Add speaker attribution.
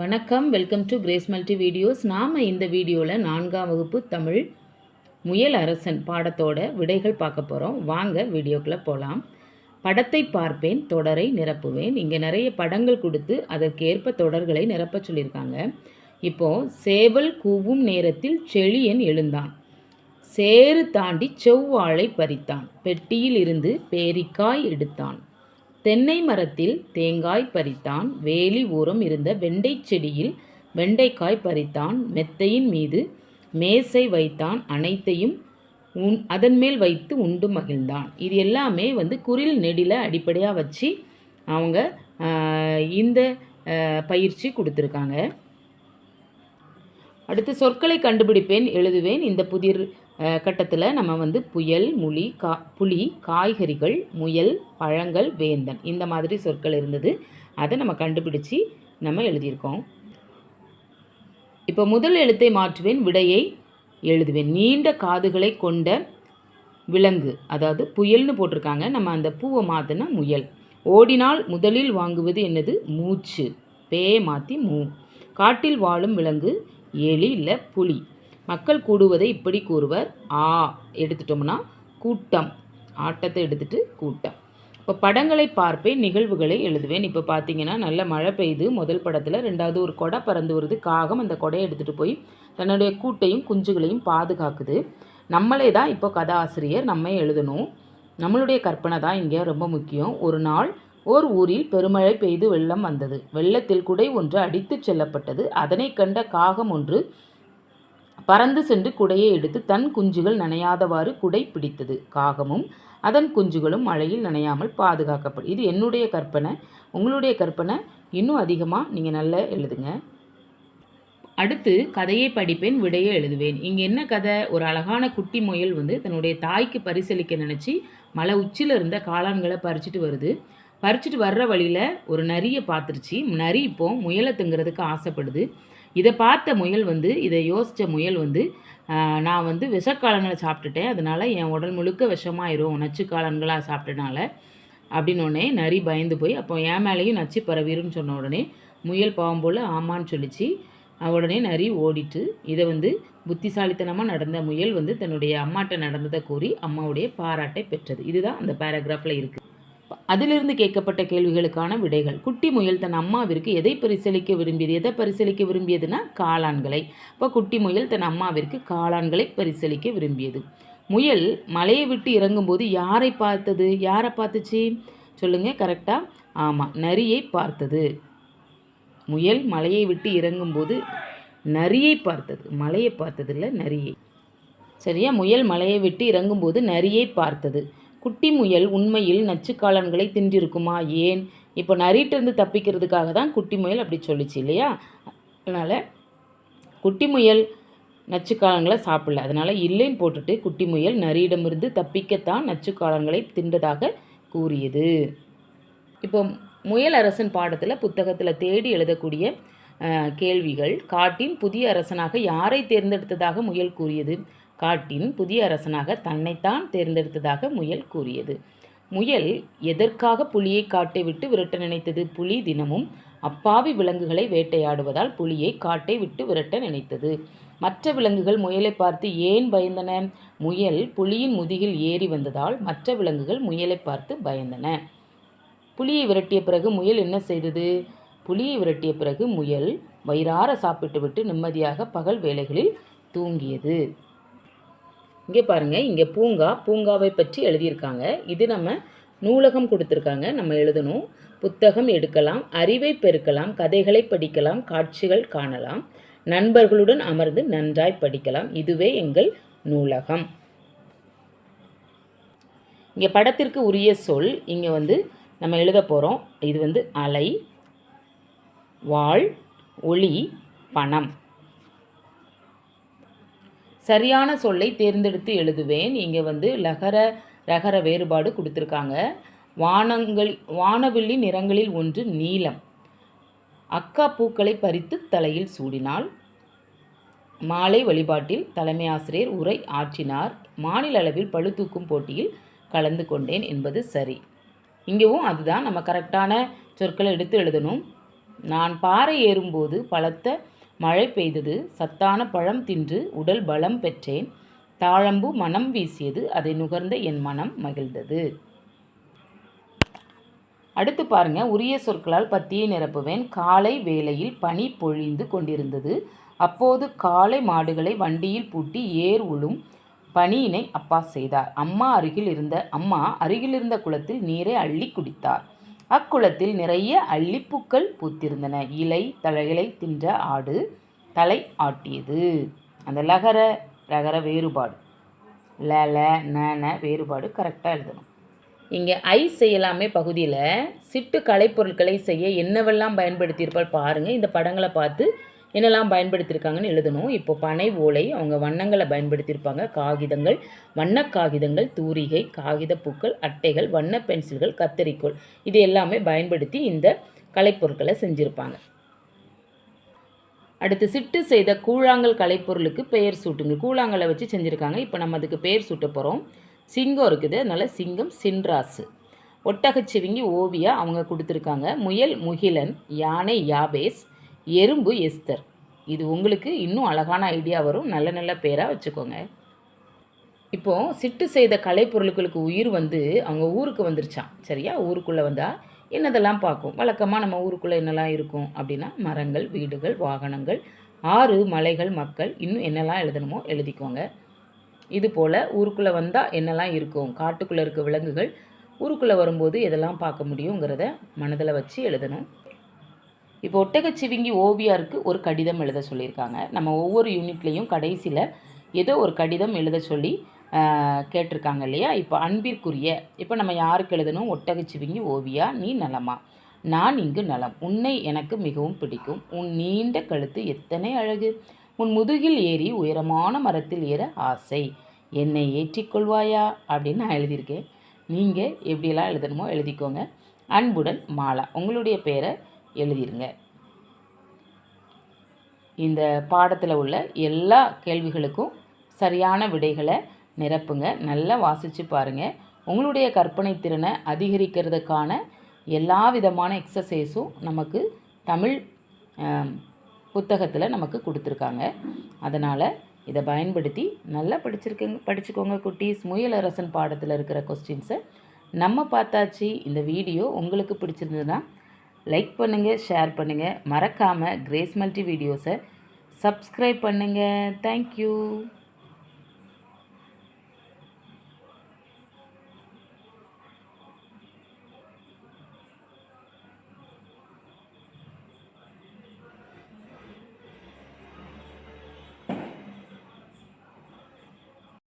Speaker 1: வணக்கம் welcome to Grace multi videos நாம் இந்த வீடியோவில் நான்காம் வகுப்பு தமிழ் முயல் அரசன் பாடத்தோட விடைகள் பார்க்க போகிறோம் வாங்க வீடியோக்குள்ளே போகலாம் படத்தை பார்ப்பேன் தொடரை நிரப்புவேன். இங்கே நிறைய படங்கள் கொடுத்து அதற்கேற்ப தொடர்களை நிரப்ப சொல்லியிருக்காங்க. இப்போது சேவல் கூவும் நேரத்தில் செழியன் எழுந்தான். சேறு தாண்டி செவ்வாழை பறித்தான். பெட்டியில் இருந்து பேரிக்காய் எடுத்தான். தென்னை மரத்தில் தேங்காய் பறித்தான். வேலி ஓரம் இருந்த வெண்டை செடியில் வெண்டைக்காய் பறித்தான். மெத்தையின் மீது மேசை வைத்தான். அனைத்தையும் உன் அதன் மேல் வைத்து உண்டு மகிழ்ந்தான். இது எல்லாமே வந்து குரில் நெடில அடிப்படையாக வச்சு அவங்க இந்த பயிற்சி கொடுத்துருக்காங்க. அடுத்து சொற்களை கண்டுபிடிப்பேன் எழுதுவேன். இந்த புதிர் கட்டத்தில் நம்ம வந்து புயல் முளி கா புலி காய்கறிகள் முயல் பழங்கள் வேந்தன் இந்த மாதிரி சொற்கள் இருந்தது. அதை நம்ம கண்டுபிடிச்சி நம்ம எழுதியிருக்கோம். இப்போ முதல் எழுத்தை மாற்றுவேன் விடையை எழுதுவேன். நீண்ட காதுகளை கொண்ட விலங்கு அதாவது புயல்னு போட்டிருக்காங்க. நம்ம அந்த பூவை மாற்றினா முயல். ஓடினால் முதலில் வாங்குவது என்னது? மூச்சு. பே மாற்றி மூ. காட்டில் வாழும் விலங்கு எலி இல்லை புலி. மக்கள் கூடுவதை இப்படி கூறுவர். ஆ எடுத்துட்டோம்னா கூட்டம். ஆட்டத்தை எடுத்துட்டு கூட்டம். இப்போ படங்களை பார்ப்பேன் நிகழ்வுகளை எழுதுவேன். இப்போ பார்த்தீங்கன்னா நல்ல மழை பெய்யுது முதல் படத்தில் ரெண்டாவது ஒரு கொடை பறந்து வருது. காகம் அந்த கொடையை எடுத்துகிட்டு போய் தன்னுடைய கூட்டையும் குஞ்சுகளையும் பாதுகாக்குது. நம்மளே தான் இப்போ கதாசிரியர் நம்ம எழுதணும். நம்மளுடைய கற்பனை தான் இங்கே ரொம்ப முக்கியம். ஒரு நாள் ஓர் ஊரில் பெருமழை பெய்து வெள்ளம் வந்தது. வெள்ளத்தில் குடை ஒன்று அடித்துச் செல்லப்பட்டது. அதனை கண்ட காகம் ஒன்று பறந்து சென்று குடையை எடுத்து தன் குஞ்சுகள் நனையாதவாறு குடை பிடித்தது. காகமும் அதன் குஞ்சுகளும் மழையில் நனையாமல் பாதுகாக்கப்படும். இது என்னுடைய கற்பனை. உங்களுடைய கற்பனை இன்னும் அதிகமாக நீங்கள் நல்லா எழுதுங்க. அடுத்து கதையை படிப்பேன் விடையை எழுதுவேன். இங்கே என்ன கதை? ஒரு அழகான குட்டி முயல் வந்து தன்னுடைய தாய்க்கு பரிசளிக்க நினச்சி மலை உச்சியில் இருந்த காளான்களை பறிச்சிட்டு வருது. பறிச்சுட்டு வர்ற வழியில் ஒரு நரியை பார்த்துருச்சு. நரி இப்போ முயலை திங்கிறதுக்கு ஆசைப்படுது. இதை பார்த்த முயல் வந்து இதை யோசித்த முயல் வந்து நான் வந்து விஷக்காலங்களை சாப்பிட்டுட்டேன். அதனால் என் உடல் முழுக்க விஷமாயிரும். நச்சுக்காலன்களாக சாப்பிட்டனால அப்படின்னோடனே நரி பயந்து போய் அப்போ என் மேலேயும் நச்சு பரவிடும் சொன்ன உடனே முயல் பாவம் போல் ஆமான்னு சொல்லிச்சு. உடனே நரி ஓடிட்டு இதை வந்து புத்திசாலித்தனமாக நடந்த முயல் வந்து தன்னுடைய அம்மாட்ட நடந்ததை கூறி அம்மாவுடைய பாராட்டை பெற்றது. இதுதான் அந்த பேராகிராஃபில் இருக்குது அதிலிருந்து கேட்கப்பட்ட கேள்விகளுக்கான விடைகள். குட்டி முயல் தன் அம்மாவிற்கு எதை பரிசளிக்க விரும்பியது? எதை பரிசளிக்க விரும்பியதுன்னா காளான்களை. இப்போ குட்டி முயல் தன் அம்மாவிற்கு காளான்களை பரிசளிக்க விரும்பியது. முயல் மலையை விட்டு இறங்கும்போது யாரை பார்த்தது? யாரை பார்த்துச்சு? சொல்லுங்க கரெக்டாக ஆமாம் நரியை பார்த்தது. முயல் மலையை விட்டு இறங்கும்போது நரியை பார்த்தது. மலையை பார்த்தது இல்லை நரியை. சரியா? முயல் மலையை விட்டு இறங்கும்போது நரியை பார்த்தது. குட்டி முயல் உண்மையில் நச்சுக்காளான்களை தின்றிருக்குமா? ஏன்? இப்போ நரிட்டிருந்து தப்பிக்கிறதுக்காக தான் குட்டி முயல் அப்படி சொல்லிச்சு இல்லையா? அதனால் குட்டி முயல் நச்சுக்காளான்களை சாப்பிடல. அதனால் இல்லைன்னு போட்டுட்டு குட்டி முயல் நரியிடமிருந்து தப்பிக்கத்தான் நச்சுக்காளான்களை தின்றதாக கூறியது. இப்போ முயல் அரசன் பாடத்தில் புத்தகத்தில் தேடி எழுதக்கூடிய கேள்விகள் காட்டின் புதிய அரசனாக யாரை தேர்ந்தெடுத்ததாக முயல் கூறியது? காட்டின் புதிய அரசனாக தன்னைத்தான் தேர்ந்தெடுத்ததாக முயல் கூறியது. முயல் எதற்காக புலியை காட்டை விட்டு விரட்ட நினைத்தது? புலி தினமும் அப்பாவி விலங்குகளை வேட்டையாடுவதால் புலியை காட்டை விட்டு விரட்ட நினைத்தது. மற்ற விலங்குகள் முயலை பார்த்து ஏன் பயந்தன? முயல் புலியின் முதுகில் ஏறி வந்ததால் மற்ற விலங்குகள் முயலை பார்த்து பயந்தன. புலியை விரட்டிய பிறகு முயல் என்ன செய்தது? புலியை விரட்டிய பிறகு முயல் வயிறார சாப்பிட்டுவிட்டு நிம்மதியாக பகல் வேலைகளில் தூங்கியது. இங்கே பாருங்கள் இங்கே பூங்கா பூங்காவை பற்றி எழுதியிருக்காங்க. இது நம்ம நூலகம் கொடுத்துருக்காங்க நம்ம எழுதணும். புத்தகம் எடுக்கலாம் அறிவை பெருக்கலாம் கதைகளை படிக்கலாம் காட்சிகள் காணலாம். நண்பர்களுடன் அமர்ந்து நன்றாய் படிக்கலாம். இதுவே எங்கள் நூலகம். இங்கே படத்திற்கு உரிய சொல் இங்கே வந்து நம்ம எழுத போகிறோம் இது வந்து அலை வாழ் ஒளி பணம். சரியான சொல்லை தேர்ந்தெடுத்து எழுதுவேன். இங்கே வந்து லகர ரகர வேறுபாடு கொடுத்துருக்காங்க. வானங்கள் வானவில்லி நிறங்களில் ஒன்று நீலம். அக்கா பூக்களை பறித்து தலையில் சூடினாள். மாலை வழிபாட்டில் தலைமை ஆசிரியர் உரை ஆற்றினார். மாநில அளவில் பளுதூக்கும் போட்டியில் கலந்து கொண்டேன் என்பது சரி. இங்கேவும் அதுதான். நம்ம கரெக்டான சொற்களை எடுத்து எழுதணும். நான் பாறை ஏறும்போது பலத்த மழை பெய்தது சத்தான பழம் தின்று உடல் பலம் பெற்றேன். தாழம்பு மனம் வீசியது அதை நுகர்ந்த என் மனம் மகிழ்ந்தது. அடுத்து பாருங்க உரிய சொற்களால் பத்தியை நிரப்புவேன். காலை வேளையில் பனி பொழிந்து கொண்டிருந்தது. அப்போது காலை மாடுகளை வண்டியில் பூட்டி ஏர் உழும் பணியினை அப்பா செய்தார். அம்மா அருகில் இருந்த அம்மா அருகில் இருந்த குளத்தில் நீரை அள்ளி குடித்தார். அக்குளத்தில் நிறைய அள்ளிப்பூக்கள் பூத்திருந்தன. இலை தழைகளை தின்ற ஆடு தலை ஆட்டியது. அந்த லகர ரகர வேறுபாடு. ல ல ந வேறுபாடு கரெக்டாக எழுதணும். இங்கே ஐ செய்யலாமே பகுதியில் சிட்டு கலைப்பொருட்களை செய்ய என்னவெல்லாம் பயன்படுத்தியிருப்பால் பாருங்கள் இந்த படங்களை பார்த்து என்னெல்லாம் பயன்படுத்தியிருக்காங்கன்னு எழுதணும். இப்போ பனை ஓலை அவங்க வண்ணங்களை பயன்படுத்தியிருப்பாங்க. காகிதங்கள் வண்ண காகிதங்கள் தூரிகை காகித பூக்கள் அட்டைகள் வண்ண பென்சில்கள் கத்தரிக்கோள் இது எல்லாமே பயன்படுத்தி இந்த கலைப்பொருட்களை செஞ்சுருப்பாங்க. அடுத்து சிட்டு செய்த கூழாங்கல் கலைப்பொருளுக்கு பெயர் சூட்டுங்கள். கூழாங்கலை வச்சு செஞ்சுருக்காங்க. இப்போ நம்ம அதுக்கு பெயர் சூட்ட போகிறோம் சிங்கம் இருக்குது. அதனால் சிங்கம் சின்ராசு. ஒட்டகச்சிவிங்கி ஓவியா அவங்க கொடுத்துருக்காங்க. முயல் முகிலன் யானை யாபேஸ் எறும்பு எஸ்தர். இது உங்களுக்கு இன்னும் அழகான ஐடியா வரும். நல்ல நல்ல பேராக வச்சுக்கோங்க. இப்போது சிட்டு செய்த கலைப்பொருட்களுக்கு உயிர் வந்து அவங்க ஊருக்கு வந்துருச்சான் சரியா? ஊருக்குள்ளே வந்தால் என்னதெல்லாம் பார்க்கும்? வழக்கமாக நம்ம ஊருக்குள்ளே என்னெல்லாம் இருக்கும் அப்படின்னா மரங்கள் வீடுகள் வாகனங்கள் ஆறு மலைகள் மக்கள் இன்னும் என்னெல்லாம் எழுதணுமோ எழுதிக்கோங்க. இது போல் ஊருக்குள்ளே வந்தால் என்னெல்லாம் இருக்கும்? காட்டுக்குள்ளே இருக்க விலங்குகள் ஊருக்குள்ளே வரும்போது எதெல்லாம் பார்க்க முடியுங்கிறத மனதில் வச்சு எழுதணும். இப்போ ஒட்டகச்சிவிங்கி ஓவியாருக்கு ஒரு கடிதம் எழுத சொல்லியிருக்காங்க. நம்ம ஒவ்வொரு யூனிட்லேயும் கடைசியில் ஏதோ ஒரு கடிதம் எழுத சொல்லி கேட்டிருக்காங்க இல்லையா? இப்போ அன்பிற்குரிய இப்போ நம்ம யாருக்கு எழுதணும்? ஒட்டகச்சிவிங்கி ஓவியா? நீ நலமா? நான் இங்கு நலம். உன்னை எனக்கு மிகவும் பிடிக்கும். உன் நீண்ட கழுத்து எத்தனை அழகு? உன் முதுகில் ஏறி உயரமான மரத்தில் ஏற ஆசை. என்னை ஏற்றிக்கொள்வாயா? அப்படின்னு நான் எழுதியிருக்கேன். நீங்கள் எப்படியெல்லாம் எழுதணுமோ எழுதிக்கோங்க. அன்புடன் மாலா. உங்களுடைய பேரை எழுதிருங்க. இந்த பாடத்தில் உள்ள எல்லா கேள்விகளுக்கும் சரியான விடைகளை நிரப்புங்க. நல்லா வாசித்து பாருங்கள் உங்களுடைய கற்பனை திறனை அதிகரிக்கிறதுக்கான எல்லா விதமான எக்ஸசைஸும் நமக்கு தமிழ் புத்தகத்தில் நமக்கு கொடுத்துருக்காங்க. அதனால் இதை பயன்படுத்தி நல்லா படிச்சிருக்கங்க படிச்சுக்கோங்க குட்டீஸ். முயலரசன் பாடத்தில் இருக்கிற கொஸ்டின்ஸை நம்ம பார்த்தாச்சு. இந்த வீடியோ உங்களுக்கு பிடிச்சிருந்ததுன்னா லைக் பண்ணுங்கள் ஷேர் பண்ணுங்கள் மறக்காமல் கிரேஸ் மல்டி வீடியோஸை சப்ஸ்கிரைப் பண்ணுங்கள் தேங்க்யூ